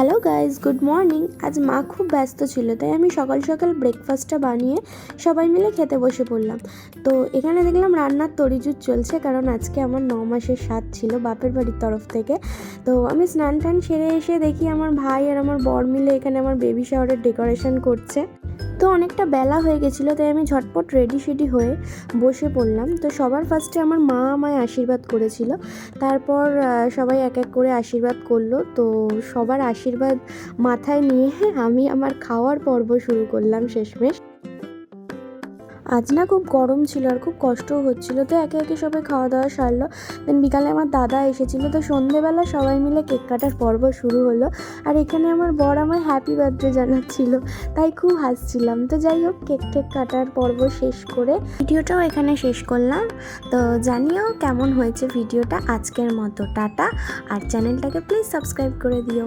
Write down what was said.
Hello guys good morning আজ মা খুব ব্যস্ত ছিল, তাই আমি সকাল সকাল ব্রেকফাস্টটা বানিয়ে সবাই মিলে খেতে বসে পড়লাম। তো এখানে দেখলাম রান্নার তরিজুত চলছে, কারণ আজকে আমার ন মাসের স্বাদ ছিল বাপের বাড়ির তরফ থেকে। তো আমি স্নান টান সেরে এসে দেখি আমার ভাই আর আমার বর মিলে এখানে আমার বেবি শাওয়ারের ডেকোরেশন করছে। তো অনেকটা বেলা হয়ে গেছিল, তাই আমি ঝটপট রেডি সেডি হয়ে বসে পড়লাম। তো সবার ফার্স্টে আমার মা আমায় আশীর্বাদ করেছিল। তারপর সবাই এক এক করে আশীর্বাদ করল। তো সবার আশীর্বাদ মাথায় নিয়ে আমি আমার খাওয়ার পর্ব শুরু করলাম শেষমেশ। আজ না খুব গরম ছিল আর খুব কষ্টও হচ্ছিল। তো একে একে সবাই খাওয়া দাওয়া সারলো। দেন বিকালে আমার দাদা এসেছিল। তো সন্ধেবেলা সবাই মিলে কেক কাটার পর্ব শুরু হলো। আর এখানে আমার বর আমার হ্যাপি বার্থডে জানাচ্ছিল। তাই খুব হাসছিলাম। তো যাই হোক, কেক টেক কাটার পর্ব শেষ করে ভিডিওটাও এখানে শেষ করলাম। তো জানিও কেমন হয়েছে ভিডিওটা আজকের মতো। টাটা। আর চ্যানেলটাকে প্লিজ সাবস্ক্রাইব করে দিও।